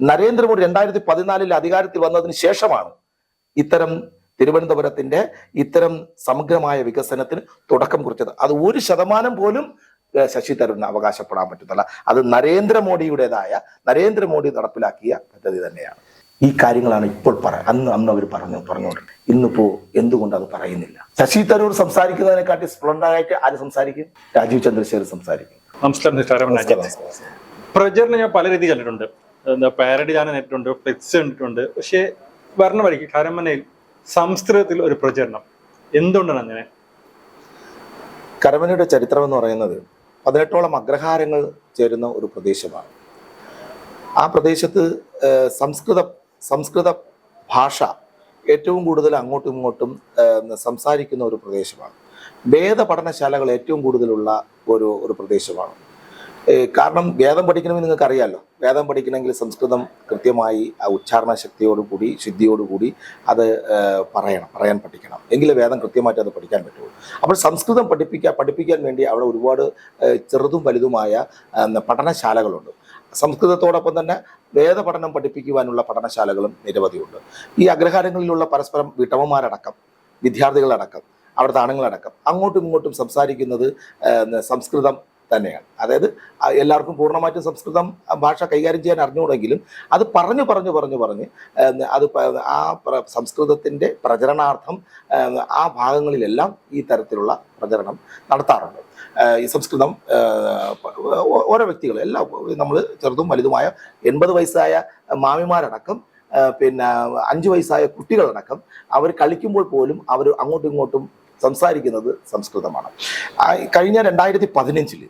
നരേന്ദ്രമോദി രണ്ടായിരത്തി പതിനാലിൽ അധികാരത്തിൽ വന്നതിന് ശേഷമാണ് ഇത്തരം തിരുവനന്തപുരത്തിന്റെ ഇത്തരം സമഗ്രമായ വികസനത്തിന് തുടക്കം കുറിച്ചത്. അത് ഒരു ശതമാനം പോലും ശശി തരൂരിന് അവകാശപ്പെടാൻ പറ്റത്തില്ല. അത് നരേന്ദ്രമോദിയുടേതായ നരേന്ദ്രമോദി നടപ്പിലാക്കിയ പദ്ധതി തന്നെയാണ്. ഈ കാര്യങ്ങളാണ് ഇപ്പോൾ പറ അന്ന് അന്ന് അവർ പറഞ്ഞു പറഞ്ഞുകൊണ്ട്. ഇന്നിപ്പോ എന്തുകൊണ്ട് അത് പറയുന്നില്ല? ശശി തരൂർ സംസാരിക്കുന്നതിനെക്കാട്ടി സ്പ്ലണ്ടായിട്ട് ആര് സംസാരിക്കും? രാജീവ് ചന്ദ്രശേഖർ സംസാരിക്കും. നമസ്കാരം. പ്രചരണം ഞാൻ പല രീതിയിൽ കണ്ടിട്ടുണ്ട്. എന്താ പാരഡി ഞാൻ കണ്ടിട്ടുണ്ട് ഫ്ലെക്സ് കണ്ടിട്ടുണ്ട്. പക്ഷേ വരണ വഴിക്ക് കരമനയിൽ സംസ്കൃതത്തിൽ ഒരു പ്രചരണം. എന്തുകൊണ്ടാണ് അങ്ങനെ? കരമനയുടെ ചരിത്രം എന്ന് പറയുന്നത് പതിനെട്ടോളം അഗ്രഹാരങ്ങൾ ചേരുന്ന ഒരു പ്രദേശമാണ്. ആ പ്രദേശത്ത് സംസ്കൃത സംസ്കൃത ഭാഷ ഏറ്റവും കൂടുതൽ അങ്ങോട്ടും ഇങ്ങോട്ടും സംസാരിക്കുന്ന ഒരു പ്രദേശമാണ്. വേദ പഠനശാലകൾ ഏറ്റവും കൂടുതലുള്ള ഒരു ഒരു പ്രദേശമാണ്. കാരണം വേദം പഠിക്കണമെന്ന് നിങ്ങൾക്ക് അറിയാമല്ലോ വേദം പഠിക്കണമെങ്കിൽ സംസ്കൃതം കൃത്യമായി ആ ഉച്ചാരണ ശക്തിയോടുകൂടി ശുദ്ധിയോടുകൂടി അത് പറയണം പറയാൻ പഠിക്കണം. എങ്കിലേ വേദം കൃത്യമായിട്ട് അത് പഠിക്കാൻ പറ്റുള്ളൂ. അപ്പോൾ സംസ്കൃതം പഠിപ്പിക്കാൻ പഠിപ്പിക്കാൻ വേണ്ടി അവിടെ ഒരുപാട് ചെറുതും വലുതുമായ പഠനശാലകളുണ്ട്. സംസ്കൃതത്തോടൊപ്പം തന്നെ വേദപഠനം പഠിപ്പിക്കുവാനുള്ള പഠനശാലകളും നിരവധിയുണ്ട്. ഈ അഗ്രഹാരങ്ങളിലുള്ള പരസ്പരം വീട്ടമ്മമാരടക്കം വിദ്യാർത്ഥികളടക്കം അവിടുത്തെ ആണുങ്ങളടക്കം അങ്ങോട്ടും ഇങ്ങോട്ടും സംസാരിക്കുന്നത് സംസ്കൃതം തന്നെയാണ്. അതായത് എല്ലാവർക്കും പൂർണമായിട്ടും സംസ്കൃതം ഭാഷ കൈകാര്യം ചെയ്യാൻ അറിഞ്ഞുകൂടെങ്കിലും അത് പറഞ്ഞു പറഞ്ഞു പറഞ്ഞു പറഞ്ഞ് അത് ആ സംസ്കൃതത്തിന്റെ പ്രചരണാർത്ഥം ആ ഭാഗങ്ങളിലെല്ലാം ഈ തരത്തിലുള്ള പ്രചരണം നടത്താറുണ്ട്. ഈ സംസ്കൃതം ഓരോ വ്യക്തികൾ എല്ലാം നമ്മൾ ചെറുതും വലുതുമായ എൺപത് വയസ്സായ മാമിമാരടക്കം പിന്നെ അഞ്ച് വയസ്സായ കുട്ടികളടക്കം അവർ കളിക്കുമ്പോൾ പോലും അവർ അങ്ങോട്ടും ഇങ്ങോട്ടും സംസാരിക്കുന്നത് സംസ്കൃതമാണ്. കഴിഞ്ഞ രണ്ടായിരത്തി പതിനഞ്ചിൽ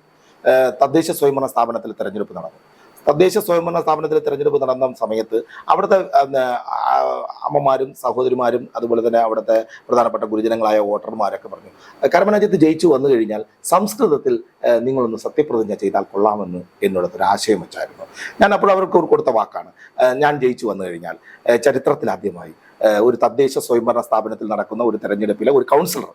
തദ്ദേശ സ്വയംഭരണ സ്ഥാപനത്തിൽ തെരഞ്ഞെടുപ്പ് നടന്നു. തദ്ദേശ സ്വയംഭരണ സ്ഥാപനത്തിൽ തെരഞ്ഞെടുപ്പ് നടന്ന സമയത്ത് അവിടുത്തെ അമ്മമാരും സഹോദരിമാരും അതുപോലെ തന്നെ അവിടുത്തെ പ്രധാനപ്പെട്ട ഗുരുജനങ്ങളായ വോട്ടർമാരൊക്കെ പറഞ്ഞു കരമനജിത്ത് ജയിച്ചു വന്നു കഴിഞ്ഞാൽ സംസ്കൃതത്തിൽ നിങ്ങളൊന്ന് സത്യപ്രതിജ്ഞ ചെയ്താൽ കൊള്ളാമെന്ന് എന്നോടത്ത് ഒരു ആശയം വെച്ചായിരുന്നു. ഞാൻ അപ്പോൾ അവർക്ക് കൊടുത്ത വാക്കാണ് ഞാൻ ജയിച്ചു വന്നു കഴിഞ്ഞാൽ ചരിത്രത്തിലാദ്യമായി ഒരു തദ്ദേശ സ്വയംഭരണ സ്ഥാപനത്തിൽ നടക്കുന്ന ഒരു തെരഞ്ഞെടുപ്പിലെ ഒരു കൗൺസിലർ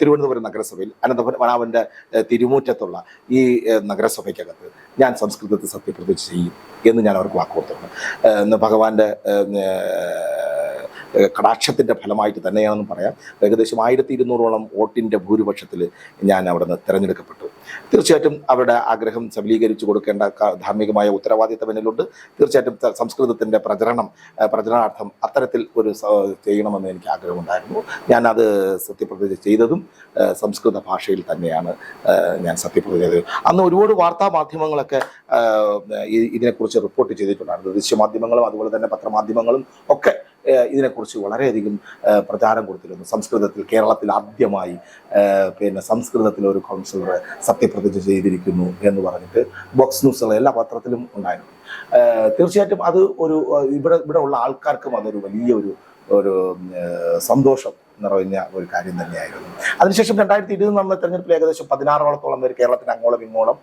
തിരുവനന്തപുരം നഗരസഭയിൽ അനന്തപത്മനാഭന്റെ തിരുമൂറ്റത്തുള്ള ഈ നഗരസഭയ്ക്കകത്ത് ഞാൻ സംസ്കൃതത്തിൽ സത്യപ്രതിജ്ഞ ചെയ്യും എന്ന് ഞാൻ അവർക്ക് വാക്ക് ഭഗവാന്റെ കടാക്ഷത്തിന്റെ ഫലമായിട്ട് തന്നെയാണെന്ന് പറയാം. ഏകദേശം ആയിരത്തി ഇരുന്നൂറോളം വോട്ടിന്റെ ഭൂരിപക്ഷത്തിൽ ഞാൻ അവിടെ നിന്ന് തിരഞ്ഞെടുക്കപ്പെട്ടു. തീർച്ചയായിട്ടും അവരുടെ ആഗ്രഹം സബലീകരിച്ചു കൊടുക്കേണ്ട ധാർമ്മികമായ ഉത്തരവാദിത്തം എന്നിലുണ്ട്. തീർച്ചയായിട്ടും സംസ്കൃതത്തിന്റെ പ്രചരണം പ്രചരണാർത്ഥം അത്തരത്തിൽ ഒരു ചെയ്യണമെന്ന് എനിക്ക് ആഗ്രഹമുണ്ടായിരുന്നു. ഞാനത് സത്യപ്രതിജ്ഞ ചെയ്തതും സംസ്കൃത ഭാഷയിൽ തന്നെയാണ് ഞാൻ സത്യപ്രതിജ്ഞ ചെയ്തത്. അന്ന് ഒരുപാട് വാർത്താ മാധ്യമങ്ങളൊക്കെ ഇതിനെക്കുറിച്ച് റിപ്പോർട്ട് ചെയ്തിട്ടുണ്ടായിരുന്നു. ദൃശ്യമാധ്യമങ്ങളും അതുപോലെ തന്നെ പത്രമാധ്യമങ്ങളും ഒക്കെ ഇതിനെക്കുറിച്ച് വളരെയധികം പ്രചാരം കൊടുത്തിരുന്നു. സംസ്കൃതത്തിൽ കേരളത്തിൽ ആദ്യമായി പിന്നെ സംസ്കൃതത്തിൽ ഒരു കൗൺസിലർ സത്യപ്രതിജ്ഞ ചെയ്തിരിക്കുന്നു എന്ന് പറഞ്ഞിട്ട് ബോക്സ് ന്യൂസുകൾ എല്ലാ പത്രത്തിലും ഉണ്ടായിരുന്നു. തീർച്ചയായിട്ടും അത് ഒരു ഇവിടെ ഇവിടെ ഉള്ള ആൾക്കാർക്കും അതൊരു വലിയ ഒരു ഒരു സന്തോഷം നിറഞ്ഞ ഒരു കാര്യം തന്നെയായിരുന്നു. അതിനുശേഷം രണ്ടായിരത്തി ഇരുപത് നടന്ന തെരഞ്ഞെടുപ്പിൽ ഏകദേശം പതിനാറോളത്തോളം പേര് കേരളത്തിന് അങ്ങോളം ഇങ്ങോളം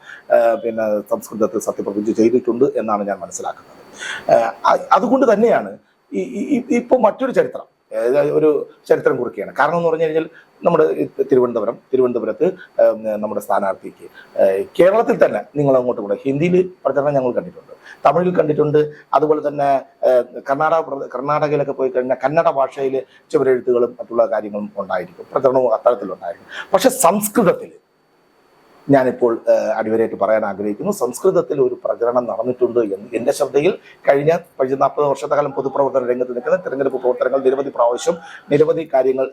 പിന്നെ സംസ്കൃതത്തിൽ സത്യപ്രതിജ്ഞ ചെയ്തിട്ടുണ്ട് എന്നാണ് ഞാൻ മനസ്സിലാക്കുന്നത്. അതുകൊണ്ട് തന്നെയാണ് ഇപ്പോൾ മറ്റൊരു ചരിത്രം ഒരു ചരിത്രം കുറിക്കുകയാണ്. കാരണം എന്ന് പറഞ്ഞു കഴിഞ്ഞാൽ നമ്മുടെ തിരുവനന്തപുരം തിരുവനന്തപുരത്ത് നമ്മുടെ സ്ഥാനാർത്ഥിക്ക് കേരളത്തിൽ തന്നെ നിങ്ങൾ അങ്ങോട്ട് കൂടെ ഹിന്ദിയിൽ പ്രചരണം ഞങ്ങൾ കണ്ടിട്ടുണ്ട്. തമിഴിൽ കണ്ടിട്ടുണ്ട്. അതുപോലെ തന്നെ കർണാടക കർണാടകയിലൊക്കെ പോയി കഴിഞ്ഞാൽ കന്നഡ ഭാഷയിൽ ചുവരെഴുത്തുകളും മറ്റുള്ള കാര്യങ്ങളും ഉണ്ടായിരിക്കും. പ്രചരണവും അത്തരത്തിലുണ്ടായിരിക്കും. പക്ഷെ സംസ്കൃതത്തിൽ ഞാനിപ്പോൾ അടിവരായിട്ട് പറയാൻ ആഗ്രഹിക്കുന്നു. സംസ്കൃതത്തിൽ ഒരു പ്രചരണം നടന്നിട്ടുണ്ട് എന്ന് എന്റെ ശ്രദ്ധയിൽ കഴിഞ്ഞ കഴിഞ്ഞ നാൽപ്പത് വർഷക്കാലം പൊതുപ്രവർത്തന രംഗത്ത് നിൽക്കുന്ന തിരഞ്ഞെടുപ്പ് പ്രവർത്തനങ്ങൾ നിരവധി പ്രാവശ്യം നിരവധി കാര്യങ്ങൾ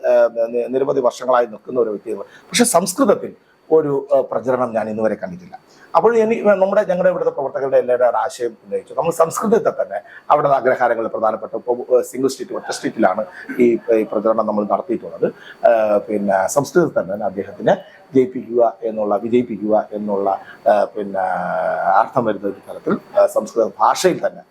നിരവധി വർഷങ്ങളായി നിൽക്കുന്ന ഒരു വ്യക്തിയാണ്. പക്ഷെ സംസ്കൃതത്തിൽ ഒരു പ്രചരണം ഞാൻ ഇന്ന് വരെ കണ്ടിട്ടില്ല. അപ്പോൾ ഇനി നമ്മുടെ ഞങ്ങളുടെ ഇവിടുത്തെ പ്രവർത്തകരുടെ എല്ലാവരുടെ ഒരു ആശയം ഉന്നയിച്ചു. നമ്മൾ സംസ്കൃതത്തെ തന്നെ അവിടെ അഗ്രഹാരങ്ങൾ പ്രധാനപ്പെട്ട. ഇപ്പോൾ സിംഗിൾ സ്ട്രീറ്റ് ഒറ്റ സ്റ്റേറ്റിലാണ് ഈ പ്രചരണം നമ്മൾ നടത്തിയിട്ടുള്ളത്. പിന്നെ സംസ്കൃതത്തെ തന്നെ അദ്ദേഹത്തിന് ജയിപ്പിക്കുക എന്നുള്ള വിജയിപ്പിക്കുക എന്നുള്ള പിന്നെ അർത്ഥം വരുന്ന ഒരു തരത്തിൽ സംസ്കൃത ഭാഷയിൽ തന്നെ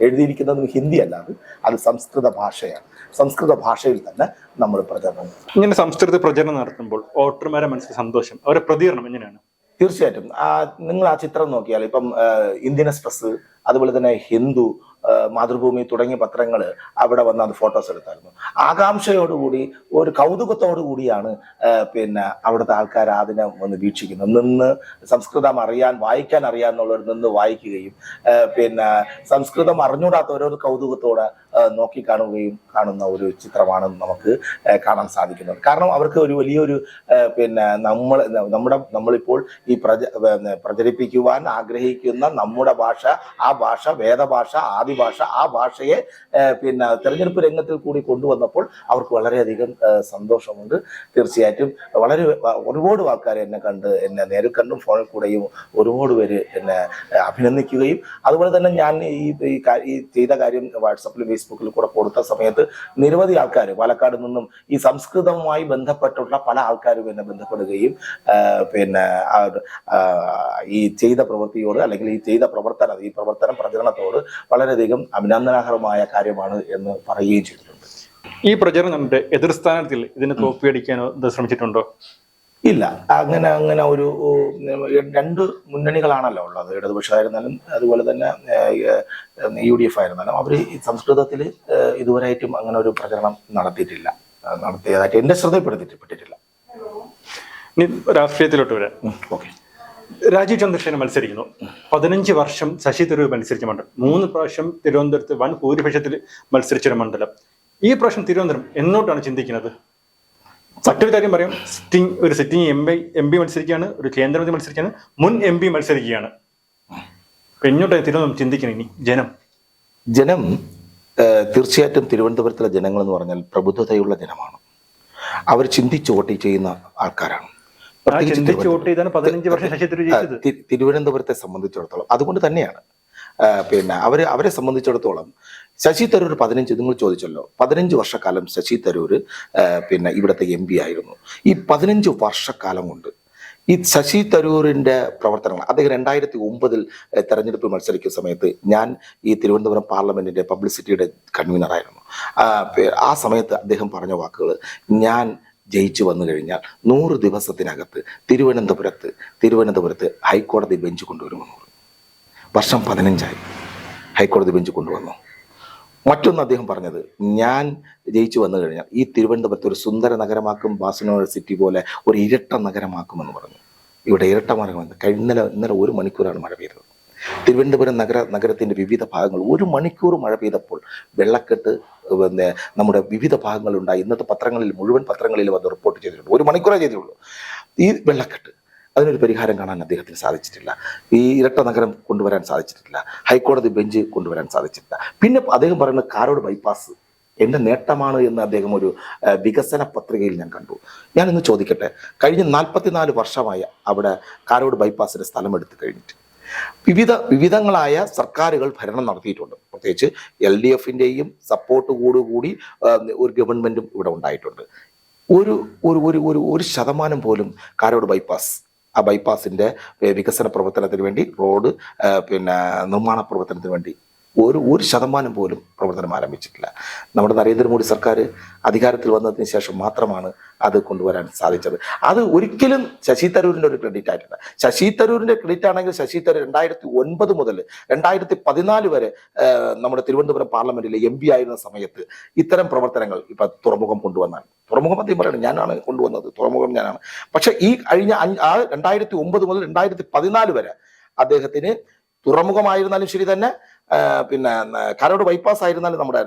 എഴുതിയിരിക്കുന്നതും ഹിന്ദി അല്ലാതെ അത് സംസ്കൃത ഭാഷയാണ്. സംസ്കൃത ഭാഷയിൽ തന്നെ നമ്മൾ പ്രചരണം ഇങ്ങനെ സംസ്കൃത പ്രചരണം നടത്തുമ്പോൾ വോട്ടർമാരെ മനസ്സിൽ സന്തോഷം അവരുടെ പ്രതികരണം എങ്ങനെയാണ്? തീർച്ചയായിട്ടും. ആ, നിങ്ങൾ ആ ചിത്രം നോക്കിയാൽ ഇപ്പം ഇന്ത്യൻ എക്സ്പ്രസ് അതുപോലെ തന്നെ ഹിന്ദു മാതൃഭൂമി തുടങ്ങിയ പത്രങ്ങൾ അവിടെ വന്ന് അത് ഫോട്ടോസ് എടുത്തായിരുന്നു. ആകാംക്ഷയോടുകൂടി ഒരു കൗതുകത്തോടു കൂടിയാണ് പിന്നെ അവിടുത്തെ ആൾക്കാർ അതിനെ വന്ന് വീക്ഷിക്കുന്നത്. നിന്ന് സംസ്കൃതം അറിയാൻ വായിക്കാൻ അറിയാന്നുള്ളവർ നിന്ന് വായിക്കുകയും പിന്നെ സംസ്കൃതം അറിഞ്ഞൂടാത്തവരോ കൗതുകത്തോടെ നോക്കിക്കാണുകയും കാണുന്ന ഒരു ചിത്രമാണ് നമുക്ക് കാണാൻ സാധിക്കുന്നത്. കാരണം അവർക്ക് ഒരു വലിയൊരു പിന്നെ നമ്മൾ നമ്മുടെ നമ്മളിപ്പോൾ ഈ പ്രച പ്രചരിപ്പിക്കുവാൻ ആഗ്രഹിക്കുന്ന നമ്മുടെ ഭാഷ ആ ഭാഷ വേദഭാഷ ആദിഭാഷ ആ ഭാഷയെ പിന്നെ തെരഞ്ഞെടുപ്പ് രംഗത്തിൽ കൂടി കൊണ്ടുവന്നപ്പോൾ അവർക്ക് വളരെയധികം സന്തോഷമുണ്ട്. തീർച്ചയായിട്ടും വളരെ ഒരുപാട് ആൾക്കാർ എന്നെ കണ്ട് എന്നെ നേരിൽ കണ്ടും ഫോണിൽ കൂടെയും ഒരുപാട് പേര് എന്നെ അഭിനന്ദിക്കുകയും അതുപോലെ തന്നെ ഞാൻ ഈ ഈ ചെയ്ത കാര്യം വാട്സപ്പിലും ഫേസ്ബുക്കിൽ കൂടെ കൊടുത്ത സമയത്ത് നിരവധി ആൾക്കാർ പാലക്കാട് നിന്നും ഈ സംസ്കൃതവുമായി ബന്ധപ്പെട്ടുള്ള പല ആൾക്കാരും എന്നെ ബന്ധപ്പെടുകയും പിന്നെ ഈ ചെയ്ത പ്രവൃത്തിയോട് അല്ലെങ്കിൽ ഈ ചെയ്ത പ്രവർത്തനം ഈ പ്രവർത്തനം പ്രചരണത്തോട് വളരെയധികം അഭിനന്ദനാർഹമായ കാര്യമാണ് എന്ന് പറയുകയും ചെയ്തിട്ടുണ്ട്. ഈ പ്രചരണം നമ്മുടെ എതിർ സ്ഥാനത്തിൽ ഇതിന് തോപ്പിയടിക്കാനോ ശ്രമിച്ചിട്ടുണ്ടോ? ഇല്ല. അങ്ങനെ അങ്ങനെ ഒരു രണ്ട് മുന്നണികളാണല്ലോ ഉള്ളത്. ഇടതുപക്ഷമായിരുന്നാലും അതുപോലെ തന്നെ യു ഡി എഫ് ആയിരുന്നാലും അവർ സംസ്കൃതത്തിൽ ഇതുവരെയായിട്ടും അങ്ങനെ ഒരു പ്രചരണം നടത്തിയിട്ടില്ല. നടത്തിയതായിട്ട് എന്റെ ശ്രദ്ധയിൽപ്പെടുത്തിപ്പെട്ടിട്ടില്ല ഇനി രാഷ്ട്രീയത്തിലോട്ട് വരാം. ഓക്കെ. രാജീവ് ചന്ദ്രശേഖരൻ മത്സരിക്കുന്നു. പതിനഞ്ച് വർഷം ശശി തരൂർ മത്സരിച്ച മണ്ഡലം. മൂന്ന് പ്രാവശ്യം തിരുവനന്തപുരത്ത് വൻ ഭൂരിപക്ഷത്തിൽ മത്സരിച്ചൊരു മണ്ഡലം. ഈ പ്രാവശ്യം തിരുവനന്തപുരം എന്നോട്ടാണ് ചിന്തിക്കുന്നത്? മറ്റൊരു കാര്യം പറയാം. സിറ്റിംഗ് ഒരു sitting M P M P മത്സരിക്കുകയാണ് ഒരു കേന്ദ്രമന്ത്രി മത്സരിക്കുകയാണ് മുൻ എം പി മത്സരിക്കുകയാണ്. പെഞ്ഞോട്ടെ തിരുവനന്തപുരം ചിന്തിക്കണം ഇനി. ജനം. ജനം തീർച്ചയായിട്ടും തിരുവനന്തപുരത്തിലെ ജനങ്ങൾ എന്ന് പറഞ്ഞാൽ പ്രബുദ്ധതയുള്ള ജനമാണ്. അവർ ചിന്തിച്ച് വോട്ട് ചെയ്യുന്ന ആൾക്കാരാണ്. തിരുവനന്തപുരത്തെ സംബന്ധിച്ചിടത്തോളം അതുകൊണ്ട് തന്നെയാണ്. പിന്നെ അവർ അവരെ സംബന്ധിച്ചിടത്തോളം ശശി തരൂർ പതിനഞ്ച് നിങ്ങൾ ചോദിച്ചല്ലോ പതിനഞ്ച് വർഷക്കാലം ശശി തരൂർ പിന്നെ ഇവിടുത്തെ എം പി ആയിരുന്നു. ഈ പതിനഞ്ച് വർഷക്കാലം കൊണ്ട് ഈ ശശി തരൂരിന്റെ പ്രവർത്തനങ്ങൾ അദ്ദേഹം രണ്ടായിരത്തി ഒമ്പതിൽ തെരഞ്ഞെടുപ്പ് മത്സരിക്കുന്ന സമയത്ത് ഞാൻ ഈ തിരുവനന്തപുരം പാർലമെന്റിന്റെ പബ്ലിസിറ്റിയുടെ കൺവീനറായിരുന്നു ആ, സമയത്ത് അദ്ദേഹം പറഞ്ഞ വാക്കുകൾ ഞാൻ ജയിച്ചു വന്നു കഴിഞ്ഞാൽ നൂറ് ദിവസത്തിനകത്ത് തിരുവനന്തപുരത്ത് തിരുവനന്തപുരത്ത് ഹൈക്കോടതി ബെഞ്ച് കൊണ്ടുവരുമെന്ന്. വർഷം പതിനഞ്ചായി. ഹൈക്കോടതി ബെഞ്ച് കൊണ്ടുവന്നു. മറ്റൊന്ന് അദ്ദേഹം പറഞ്ഞത് ഞാൻ ജയിച്ചു വന്നു കഴിഞ്ഞാൽ ഈ തിരുവനന്തപുരത്ത് ഒരു സുന്ദര നഗരമാക്കും ബാസിനോൾ സിറ്റി പോലെ ഒരു ഇരട്ട നഗരമാക്കുമെന്ന് പറഞ്ഞു. ഇവിടെ ഇരട്ട മരങ്ങൾ കഴിഞ്ഞ ഇന്നലെ ഒരു മണിക്കൂറാണ് മഴ പെയ്തത്. തിരുവനന്തപുരം നഗര നഗരത്തിന്റെ വിവിധ ഭാഗങ്ങൾ ഒരു മണിക്കൂർ മഴ പെയ്തപ്പോൾ വെള്ളക്കെട്ട് പിന്നെ നമ്മുടെ വിവിധ ഭാഗങ്ങളുണ്ടായി. ഇന്നത്തെ പത്രങ്ങളിൽ മുഴുവൻ പത്രങ്ങളിലും അത് റിപ്പോർട്ട് ചെയ്തിട്ടുണ്ട്. ഒരു മണിക്കൂറേ ചെയ്തിട്ടുള്ളൂ ഈ വെള്ളക്കെട്ട്. അതിനൊരു പരിഹാരം കാണാൻ അദ്ദേഹത്തിന് സാധിച്ചിട്ടില്ല. ഈ ഇരട്ട നഗരം കൊണ്ടുവരാൻ സാധിച്ചിട്ടില്ല. ഹൈക്കോടതി ബെഞ്ച് കൊണ്ടുവരാൻ സാധിച്ചിട്ടില്ല. പിന്നെ അദ്ദേഹം പറയുന്നത് കാരോട് ബൈപ്പാസ് എന്റെ നേട്ടമാണ് എന്ന് അദ്ദേഹം ഒരു വികസന പത്രികയിൽ ഞാൻ കണ്ടു. ഞാൻ ഇന്ന് ചോദിക്കട്ടെ കഴിഞ്ഞ നാൽപ്പത്തിനാല് വർഷമായി അവിടെ കാരോട് ബൈപ്പാസിന്റെ സ്ഥലം എടുത്തു കഴിഞ്ഞിട്ട്. വിവിധ വിവിധങ്ങളായ സർക്കാരുകൾ ഭരണം നടത്തിയിട്ടുണ്ട്. പ്രത്യേകിച്ച് എൽ ഡി സപ്പോർട്ട് കൂടുകൂടി ഒരു ഗവൺമെന്റും ഇവിടെ ഉണ്ടായിട്ടുണ്ട്. ഒരു ഒരു ഒരു ഒരു ശതമാനം പോലും കാരോട് ബൈപ്പാസ് ആ ബൈപ്പാസിന്റെ വികസന പ്രവർത്തനത്തിന് വേണ്ടി റോഡ് പിന്നെ നിർമ്മാണ പ്രവർത്തനത്തിന് വേണ്ടി. ഒരു ഒരു ശതമാനം പോലും പ്രവർത്തനം ആരംഭിച്ചിട്ടില്ല. നമ്മുടെ നരേന്ദ്രമോദി സർക്കാർ അധികാരത്തിൽ വന്നതിന് ശേഷം മാത്രമാണ് അത് കൊണ്ടുവരാൻ സാധിച്ചത്. അത് ഒരിക്കലും ശശി തരൂരിന്റെ ഒരു ക്രെഡിറ്റ് ആയിട്ടില്ല. ശശി തരൂരിന്റെ ക്രെഡിറ്റ് ആണെങ്കിൽ ശശി തരൂർ രണ്ടായിരത്തി ഒൻപത് മുതൽ രണ്ടായിരത്തി പതിനാല് വരെ നമ്മുടെ തിരുവനന്തപുരം പാർലമെന്റിലെ എം പി ആയിരുന്ന സമയത്ത് ഇത്തരം പ്രവർത്തനങ്ങൾ ഇപ്പൊ തുറമുഖം കൊണ്ടുവന്നാണ്. തുറമുഖം അദ്ദേഹം പറയുന്നത് ഞാനാണ് കൊണ്ടുവന്നത്. തുറമുഖം ഞാനാണ്. പക്ഷെ ഈ കഴിഞ്ഞ ആ രണ്ടായിരത്തി ഒമ്പത് മുതൽ രണ്ടായിരത്തി പതിനാല് വരെ അദ്ദേഹത്തിന് തുറമുഖമായിരുന്നാലും ശരി തന്നെ പിന്നെ കരോട് ബൈപ്പാസ് ആയിരുന്നാലും നമ്മുടെ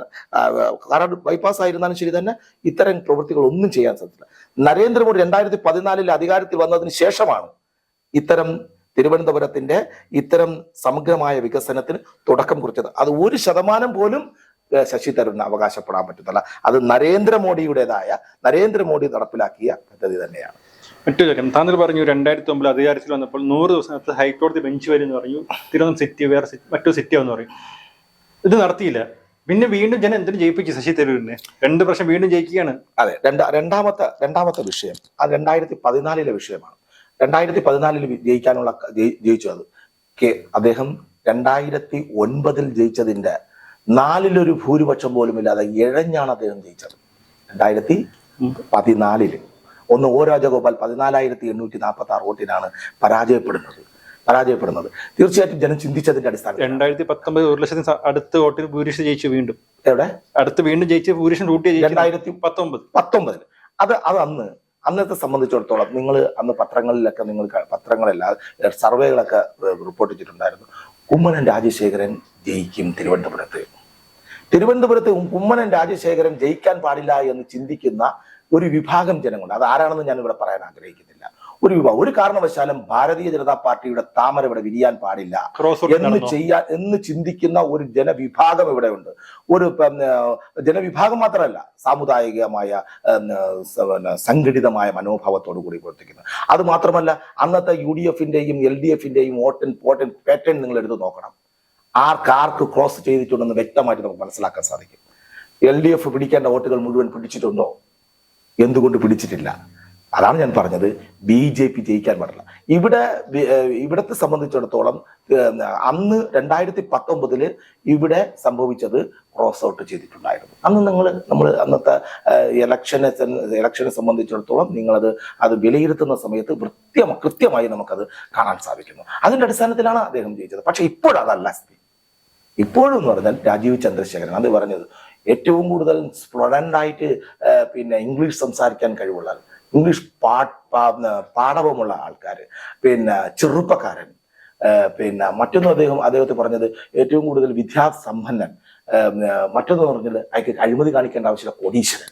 കരോട് ബൈപ്പാസ് ആയിരുന്നാലും ശരി തന്നെ ഇത്തരം പ്രവൃത്തികൾ ഒന്നും ചെയ്യാൻ സാധിച്ചില്ല. നരേന്ദ്രമോദി രണ്ടായിരത്തി പതിനാലിൽ അധികാരത്തിൽ വന്നതിന് ശേഷമാണ് ഇത്തരം തിരുവനന്തപുരത്തിന്റെ ഇത്തരം സമഗ്രമായ വികസനത്തിന് തുടക്കം കുറിച്ചത്. അത് ഒരു ശതമാനം പോലും ശശി തരൂരിന് അവകാശപ്പെടാൻ പറ്റത്തില്ല. അത് നരേന്ദ്രമോദിയുടേതായ നരേന്ദ്രമോദി നടപ്പിലാക്കിയ പദ്ധതി തന്നെയാണ്. മറ്റൊരു ചോദ്യം താങ്കൾ പറഞ്ഞു രണ്ടായിരത്തി ഒമ്പതിൽ അധികാരത്തിൽ വന്നപ്പോൾ നൂറ് ദിവസത്തെ ഹൈക്കോടതി ബെഞ്ച് വരും എന്ന് പറഞ്ഞു തിരുവനന്തപുരം സിറ്റി വേറെ മറ്റു സിറ്റി എന്ന് പറയും. ഇത് നടത്തിയില്ല. പിന്നെ വീണ്ടും ജനം എന്തിനു ജയിപ്പിച്ചു ശശി തരൂരിനെ? രണ്ട് പ്രാവശ്യം വീണ്ടും ജയിക്കുകയാണ്. അതെ രണ്ടാ രണ്ടാമത്തെ രണ്ടാമത്തെ വിഷയം. അത് രണ്ടായിരത്തി പതിനാലിലെ വിഷയമാണ്. രണ്ടായിരത്തി പതിനാലിൽ ജയിക്കാനുള്ള ജയിച്ചു അത്. കെ അദ്ദേഹം രണ്ടായിരത്തി ഒൻപതിൽ ജയിച്ചതിന്റെ നാലിലൊരു ഭൂരിപക്ഷം പോലും ഇല്ലാതെ ഇഴഞ്ഞാണ് അദ്ദേഹം ജയിച്ചത്. രണ്ടായിരത്തി പതിനാലിൽ. ഒന്ന് ഒ രാജഗോപാൽ പതിനാലായിരത്തി എണ്ണൂറ്റി നാൽപ്പത്തി ആറ് വോട്ടിനാണ് പരാജയപ്പെടുന്നത്. പരാജയപ്പെടുന്നത്. തീർച്ചയായിട്ടും ജനം ചിന്തിച്ചതിന്റെ അടിസ്ഥാനം രണ്ടായിരത്തി പത്തൊമ്പത് ഒരു ലക്ഷത്തിന് അടുത്ത് വോട്ടിന് ഭൂരിപക്ഷം ജയിച്ചു വീണ്ടും. എവിടെ? അടുത്ത് വീണ്ടും ജയിച്ച് ഭൂരിഷൻ റൂട്ട് രണ്ടായിരത്തി പത്തൊമ്പത്. പത്തൊമ്പതിൽ. അത് അത് അന്ന് അന്നത്തെ സംബന്ധിച്ചിടത്തോളം നിങ്ങൾ അന്ന് പത്രങ്ങളിലൊക്കെ നിങ്ങൾ പത്രങ്ങളല്ല സർവേകളൊക്കെ റിപ്പോർട്ട് ചെയ്തിട്ടുണ്ടായിരുന്നു. കുമ്മനം രാജശേഖരൻ ജയിക്കും തിരുവനന്തപുരത്ത്. തിരുവനന്തപുരത്ത് കുമ്മനം രാജശേഖരൻ ജയിക്കാൻ പാടില്ല എന്ന് ചിന്തിക്കുന്ന ഒരു വിഭാഗം ജനങ്ങളുണ്ട്. അത് ആരാണെന്ന് ഞാൻ ഇവിടെ പറയാൻ ആഗ്രഹിക്കുന്നില്ല. ഒരു വിഭാഗം. ഒരു കാരണവശാലും ഭാരതീയ ജനതാ പാർട്ടിയുടെ താമര ഇവിടെ വിരിയാൻ പാടില്ല. എന്ന് ചെയ്യാൻ എന്ന് ചിന്തിക്കുന്ന ഒരു ജനവിഭാഗം ഇവിടെ ഉണ്ട്. ഒരു ജനവിഭാഗം മാത്രമല്ല സാമുദായികമായ സംഘടിതമായ മനോഭാവത്തോടു കൂടി പ്രവർത്തിക്കുന്നത്. അത് മാത്രമല്ല അന്നത്തെ യു ഡി എഫിന്റെയും എൽ ഡി എഫിന്റെയും വോട്ടൻ പോട്ടൻ പാറ്റേൺ നിങ്ങൾ എടുത്ത് നോക്കണം. ആർക്ക് ആർക്ക് ക്രോസ് ചെയ്തിട്ടുണ്ടെന്ന് വ്യക്തമായിട്ട് നമുക്ക് മനസ്സിലാക്കാൻ സാധിക്കും. എൽ ഡി എഫ് പിടിക്കേണ്ട വോട്ടുകൾ മുഴുവൻ പിടിച്ചിട്ടുണ്ടോ? എന്തുകൊണ്ട് പിടിച്ചിട്ടില്ല? അതാണ് ഞാൻ പറഞ്ഞത്. ബി ജെ പി ജയിക്കാൻ പാടില്ല. ഇവിടെ ഇവിടത്തെ സംബന്ധിച്ചിടത്തോളം അന്ന് രണ്ടായിരത്തി പത്തൊമ്പതിൽ ഇവിടെ സംഭവിച്ചത് ക്രോസ് ഔട്ട് ചെയ്തിട്ടുണ്ടായിരുന്നു. അന്ന് നിങ്ങൾ നമ്മൾ അന്നത്തെ ഇലക്ഷനെ ഇലക്ഷനെ സംബന്ധിച്ചിടത്തോളം നിങ്ങളത് അത് വിലയിരുത്തുന്ന സമയത്ത് വൃത്യ കൃത്യമായി നമുക്കത് കാണാൻ സാധിക്കുന്നു. അതിന്റെ അടിസ്ഥാനത്തിലാണ് അദ്ദേഹം ജയിച്ചത്. പക്ഷെ ഇപ്പോഴതല്ല ഇപ്പോഴെന്ന് എന്ന് പറഞ്ഞാൽ രാജീവ് ചന്ദ്രശേഖരൻ അത് പറഞ്ഞത് ഏറ്റവും കൂടുതൽ ഫ്ലുവന്റ് ആയിട്ട് പിന്നെ ഇംഗ്ലീഷ് സംസാരിക്കാൻ കഴിവുള്ള ആൾ ഇംഗ്ലീഷ് പാഠവുമുള്ള ആൾക്കാർ പിന്നെ ചെറുപ്പക്കാരൻ പിന്നെ മറ്റൊന്ന് അദ്ദേഹം അദ്ദേഹത്തെ പറഞ്ഞത് ഏറ്റവും കൂടുതൽ വിദ്യാസമ്പന്നൻ മറ്റൊന്ന് പറഞ്ഞത് അയാൾക്ക് അഴിമതി കാണിക്കേണ്ട ആവശ്യമില്ല കോടീശ്വരൻ.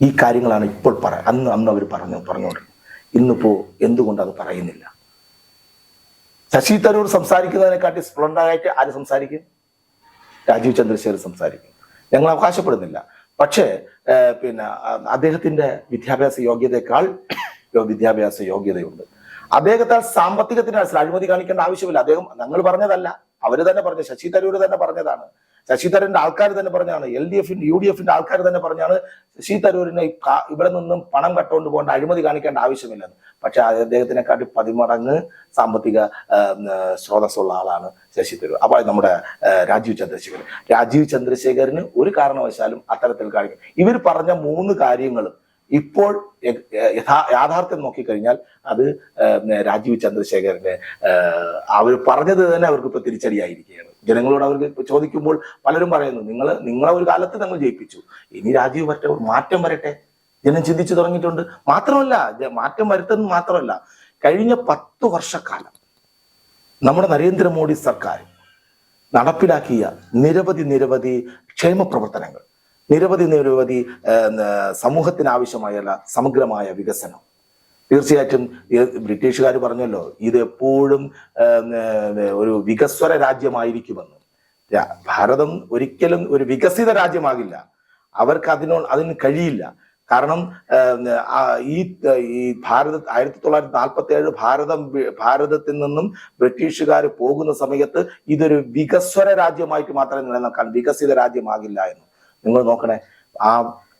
ഈ കാര്യങ്ങളാണ് ഇപ്പോൾ പറ അന്ന് അന്ന് അവർ പറഞ്ഞു പറഞ്ഞുകൊണ്ടിരുന്നത് ഇന്നിപ്പോ എന്തുകൊണ്ട് അത് പറയുന്നില്ല? ശശി തരൂർ സംസാരിക്കുന്നതിനെക്കാട്ടി സ്പ്ലണ്ടായിട്ട് ആര് സംസാരിക്കും? രാജീവ് ചന്ദ്രശേഖർ സംസാരിക്കും. ഞങ്ങൾ അവകാശപ്പെടുന്നില്ല. പക്ഷേ പിന്നെ അദ്ദേഹത്തിന്റെ വിദ്യാഭ്യാസ യോഗ്യതയേക്കാൾ വിദ്യാഭ്യാസ യോഗ്യതയുണ്ട്. അദ്ദേഹത്തെ സാമ്പത്തികത്തിന് അഴിമതി കാണിക്കേണ്ട ആവശ്യമില്ല. അദ്ദേഹം ഞങ്ങൾ പറഞ്ഞതല്ല. അവർ തന്നെ പറഞ്ഞു ശശി തരൂർ തന്നെ പറഞ്ഞതാണ്. ശശി തരൂരിന്റെ ആൾക്കാർ തന്നെ പറഞ്ഞാണ് എൽ ഡി എഫിന്റെ യു ഡി എഫിന്റെ ആൾക്കാർ തന്നെ പറഞ്ഞാണ് ശശി തരൂരിനെ ഇവിടെ നിന്നും പണം കട്ടുകൊണ്ട് പോകേണ്ട അഴിമതി കാണിക്കേണ്ട ആവശ്യമില്ലെന്ന്. പക്ഷെ അദ്ദേഹത്തിനെക്കാട്ടി പതിമടങ്ങ് സാമ്പത്തിക സ്രോതസ്സുള്ള ആളാണ് ശശി തരൂർ അപ്പൊ നമ്മുടെ രാജീവ് ചന്ദ്രശേഖരൻ. രാജീവ് ചന്ദ്രശേഖരന് ഒരു കാരണവശാലും അത്തരത്തിൽ കാണിക്കും ഇവർ പറഞ്ഞ മൂന്ന് കാര്യങ്ങളും ഇപ്പോൾ യാഥാർത്ഥ്യം നോക്കിക്കഴിഞ്ഞാൽ അത് രാജീവ് ചന്ദ്രശേഖരന് അവർ പറഞ്ഞത് തന്നെ അവർക്ക് ഇപ്പൊ തിരിച്ചടിയായിരിക്കുകയാണ്. ജനങ്ങളോട് അവർക്ക് ചോദിക്കുമ്പോൾ പലരും പറയുന്നു നിങ്ങൾ നിങ്ങളെ ഒരു കാലത്ത് ഞങ്ങൾ ജയിപ്പിച്ചു. ഇനി രാജീവ് വരട്ടെ മാറ്റം വരട്ടെ. ജനം ചിന്തിച്ചു തുടങ്ങിയിട്ടുണ്ട്. മാത്രമല്ല മാറ്റം വരുത്തുന്നത് മാത്രമല്ല കഴിഞ്ഞ പത്തു വർഷക്കാലം നമ്മുടെ നരേന്ദ്രമോദി സർക്കാർ നടപ്പിലാക്കിയ നിരവധി നിരവധി ക്ഷേമ പ്രവർത്തനങ്ങൾ. നിരവധി നിരവധി സമൂഹത്തിന് ആവശ്യമായ സമഗ്രമായ വികസനം. തീർച്ചയായിട്ടും ബ്രിട്ടീഷുകാർ പറഞ്ഞല്ലോ ഇത് എപ്പോഴും ഒരു വികസ്വര രാജ്യമായിരിക്കുമെന്ന്. ഭാരതം ഒരിക്കലും ഒരു വികസിത രാജ്യമാകില്ല. അവർക്ക് അതിനോ അതിന് കഴിയില്ല. കാരണം ഈ ഈ ഭാരത ആയിരത്തി തൊള്ളായിരത്തി നാൽപ്പത്തി ഏഴ് ഭാരതം ഭാരതത്തിൽ നിന്നും ബ്രിട്ടീഷുകാർ പോകുന്ന സമയത്ത് ഇതൊരു വികസ്വര രാജ്യമായിട്ട് മാത്രമേ നിലനിൽക്കാൻ വികസിത രാജ്യമാകില്ല എന്ന്. നിങ്ങൾ നോക്കണേ ആ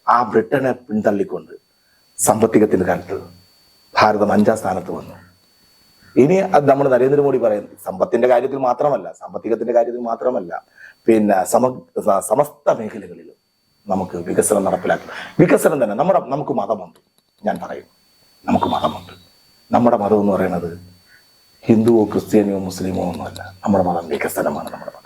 ആ ബ്രിട്ടനെ പിന്തള്ളിക്കൊണ്ട് സാമ്പത്തികത്തിന്റെ കാര്യത്തിൽ ഭാരതം അഞ്ചാം സ്ഥാനത്ത് വന്നു. ഇനി അത് നമ്മൾ നരേന്ദ്രമോദി പറയുന്നത് സമ്പത്തിന്റെ കാര്യത്തിൽ മാത്രമല്ല സാമ്പത്തികത്തിന്റെ കാര്യത്തിൽ മാത്രമല്ല പിന്നെ സമ സമസ്ത മേഖലകളിലും നമുക്ക് വികസനം നടപ്പിലാക്കും. വികസനം തന്നെ നമ്മുടെ നമുക്ക് മതമുണ്ട് ഞാൻ പറയും. നമുക്ക് മതമുണ്ട്. നമ്മുടെ മതം എന്ന് പറയുന്നത് ഹിന്ദുവോ ക്രിസ്ത്യാനിയോ മുസ്ലിമോ ഒന്നുമല്ല. നമ്മുടെ മതം വികസനമാണ് നമ്മുടെ മതം.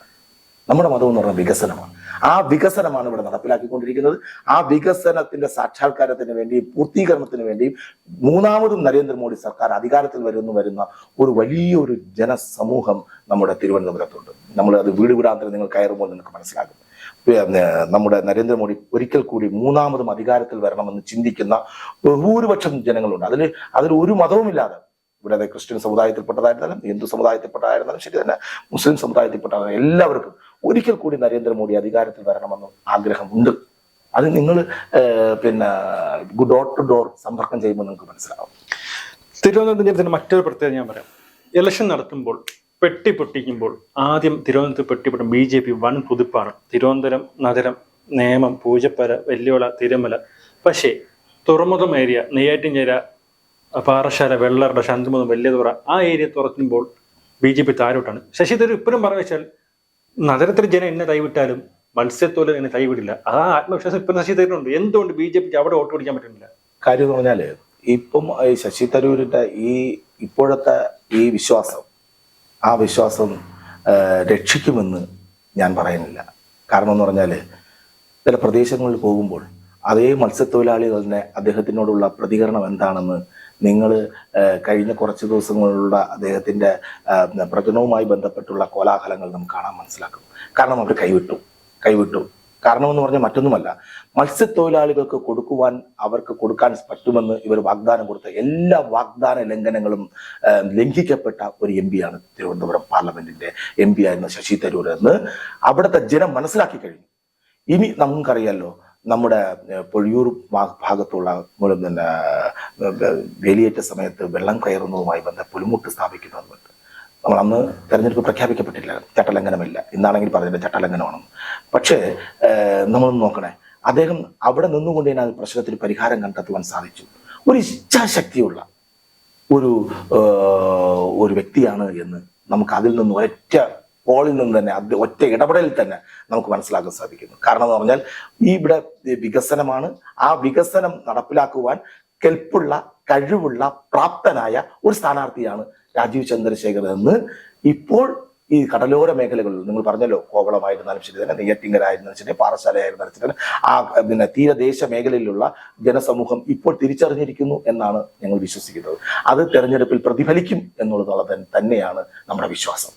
നമ്മുടെ മതം എന്ന് പറയുന്നത് വികസനമാണ്. ആ വികസനമാണ് ഇവിടെ നടപ്പിലാക്കിക്കൊണ്ടിരിക്കുന്നത്. ആ വികസനത്തിന്റെ സാക്ഷാത്കാരത്തിന് വേണ്ടിയും പൂർത്തീകരണത്തിന് വേണ്ടിയും മൂന്നാമതും നരേന്ദ്രമോദി സർക്കാർ അധികാരത്തിൽ വരുന്നു വരുന്ന ഒരു വലിയൊരു ജനസമൂഹം നമ്മുടെ തിരുവനന്തപുരത്തുണ്ട്. നമ്മൾ അത് വീട് വീടാന്തരം നിങ്ങൾ കയറുമ്പോൾ നിങ്ങൾക്ക് മനസ്സിലാകും. നമ്മുടെ നരേന്ദ്രമോദി ഒരിക്കൽ കൂടി മൂന്നാമതും അധികാരത്തിൽ വരണമെന്ന് ചിന്തിക്കുന്ന ഭൂരിപക്ഷം ജനങ്ങളുണ്ട്. അതിൽ അതിൽ ഒരു മതവുമില്ലാതെ ഇവിടെ ക്രിസ്ത്യൻ സമുദായത്തിൽപ്പെട്ടതായിരുന്നാലും ഹിന്ദു സമുദായത്തിൽപ്പെട്ടതായിരുന്നാലും ശരി തന്നെ മുസ്ലിം സമുദായത്തിൽപ്പെട്ടതായിരുന്നാലും എല്ലാവർക്കും ഒരിക്കൽ കൂടി നരേന്ദ്രമോദി അധികാരത്തിൽ വരണമെന്നും ആഗ്രഹമുണ്ട്. അത് നിങ്ങൾ പിന്നെ ഡോർ ടു ഡോർ സമ്പർക്കം ചെയ്യുമ്പോൾ നിങ്ങൾക്ക് മനസ്സിലാവും. തിരുവനന്തപുരം മറ്റൊരു പ്രത്യേകത ഞാൻ പറയാം. ഇലക്ഷൻ നടത്തുമ്പോൾ പെട്ടി പൊട്ടിക്കുമ്പോൾ ആദ്യം തിരുവനന്തപുരത്ത് പെട്ടി പൊട്ടും ബി ജെ പി വൻ കുതിപ്പാണ്. തിരുവനന്തപുരം നഗരം നേമം പൂജപ്പര വെല്ലുവിള തിരുമല. പക്ഷേ തുറമുഖം ഏരിയ നെയ്യാറ്റിൻചേര പാറശാല വെള്ളറട ശാന്തിമുഖം വലിയതുറ ആ ഏരിയ തുറക്കുമ്പോൾ ബി ജെ പി താരോട്ടാണ് ശശി തരൂർ ഇപ്പോഴും പറഞ്ഞു വെച്ചാൽ നഗരത്തിൽ ജനം എന്നെ കൈവിട്ടാലും മത്സ്യത്തോലെ എന്നെ കൈവിടില്ല. ആ ആത്മവിശ്വാസം ഇപ്പം ശശി തരൂരുണ്ട് എന്തുകൊണ്ട് ബി ജെ പിക്ക് അവിടെ വോട്ട് പിടിക്കാൻ പറ്റുന്നില്ല? കാര്യം എന്ന് പറഞ്ഞാൽ ഇപ്പം ഈ ശശി തരൂരിന്റെ ഈ ഇപ്പോഴത്തെ ഈ വിശ്വാസം ആ വിശ്വാസം രക്ഷിക്കുമെന്ന് ഞാൻ പറയുന്നില്ല. കാരണം എന്ന് പറഞ്ഞാൽ ചില പ്രദേശങ്ങളിൽ പോകുമ്പോൾ അതേ മത്സ്യത്തൊഴിലാളികൾ തന്നെ അദ്ദേഹത്തിനോടുള്ള പ്രതികരണം എന്താണെന്ന് നിങ്ങൾ കഴിഞ്ഞ കുറച്ച് ദിവസങ്ങളിലുള്ള അദ്ദേഹത്തിന്റെ പ്രചരണവുമായി ബന്ധപ്പെട്ടുള്ള കോലാഹലങ്ങൾ നമുക്ക് കാണാൻ മനസ്സിലാക്കും. കാരണം അവർ കൈവിട്ടു. കൈവിട്ടു. കാരണം എന്ന് പറഞ്ഞാൽ മറ്റൊന്നുമല്ല. മത്സ്യത്തൊഴിലാളികൾക്ക് കൊടുക്കുവാൻ അവർക്ക് കൊടുക്കാൻ പറ്റുമെന്ന് ഇവർ വാഗ്ദാനം കൊടുത്ത എല്ലാ വാഗ്ദാന ലംഘനങ്ങളും ലംഘിക്കപ്പെട്ട ഒരു എം ആണ് തിരുവനന്തപുരം പാർലമെന്റിന്റെ എം പി ആയിരുന്ന ശശി തരൂർ എന്ന് അവിടുത്തെ ജനം മനസ്സിലാക്കി കഴിഞ്ഞു. ഇനി നമുക്കറിയാലോ നമ്മുടെ പൊഴിയൂർ ഭാഗത്തുള്ള പിന്നെ വേലിയേറ്റ സമയത്ത് വെള്ളം കയറുന്നതുമായി ബന്ധം പുലിമുട്ട് സ്ഥാപിക്കുന്നതുമുണ്ട് നമ്മൾ അന്ന് തെരഞ്ഞെടുപ്പ് പ്രഖ്യാപിക്കപ്പെട്ടില്ല. ചട്ടലംഘനമില്ല. ഇന്നാണെങ്കിൽ പറഞ്ഞില്ല ചട്ടലംഘനമാണെന്ന്. പക്ഷേ നമ്മളൊന്ന് നോക്കണേ. അദ്ദേഹം അവിടെ നിന്നുകൊണ്ട് തന്നെ പ്രശ്നത്തിന് പരിഹാരം കണ്ടെത്തുവാൻ സാധിച്ചു. ഒരു ഇച്ഛാശക്തിയുള്ള ഒരു ഒരു വ്യക്തിയാണ് എന്ന് നമുക്ക് അതിൽ നിന്ന് ഒറ്റ പോളിൽ നിന്ന് തന്നെ അത് ഒറ്റ ഇടപെടലിൽ തന്നെ നമുക്ക് മനസ്സിലാക്കാൻ സാധിക്കുന്നു. കാരണം എന്ന് പറഞ്ഞാൽ ഈ ഇവിടെ വികസനമാണ്. ആ വികസനം നടപ്പിലാക്കുവാൻ കെൽപ്പുള്ള കഴിവുള്ള പ്രാപ്തനായ ഒരു സ്ഥാനാർത്ഥിയാണ് രാജീവ് ചന്ദ്രശേഖർ എന്ന് ഇപ്പോൾ ഈ കടലോര മേഖലകളിൽ നിങ്ങൾ പറഞ്ഞല്ലോ കോവളമായിരുന്നാലും ശരി തന്നെ നെയ്യറ്റിങ്കരായിരുന്നാലും ശരി പാറശാലയായിരുന്നാലും ശരി തന്നെ ആ പിന്നെ തീരദേശ മേഖലയിലുള്ള ജനസമൂഹം ഇപ്പോൾ തിരിച്ചറിഞ്ഞിരിക്കുന്നു എന്നാണ് ഞങ്ങൾ വിശ്വസിക്കുന്നത്. അത് തെരഞ്ഞെടുപ്പിൽ പ്രതിഫലിക്കും എന്നുള്ളത് തന്നെയാണ് നമ്മുടെ വിശ്വാസം.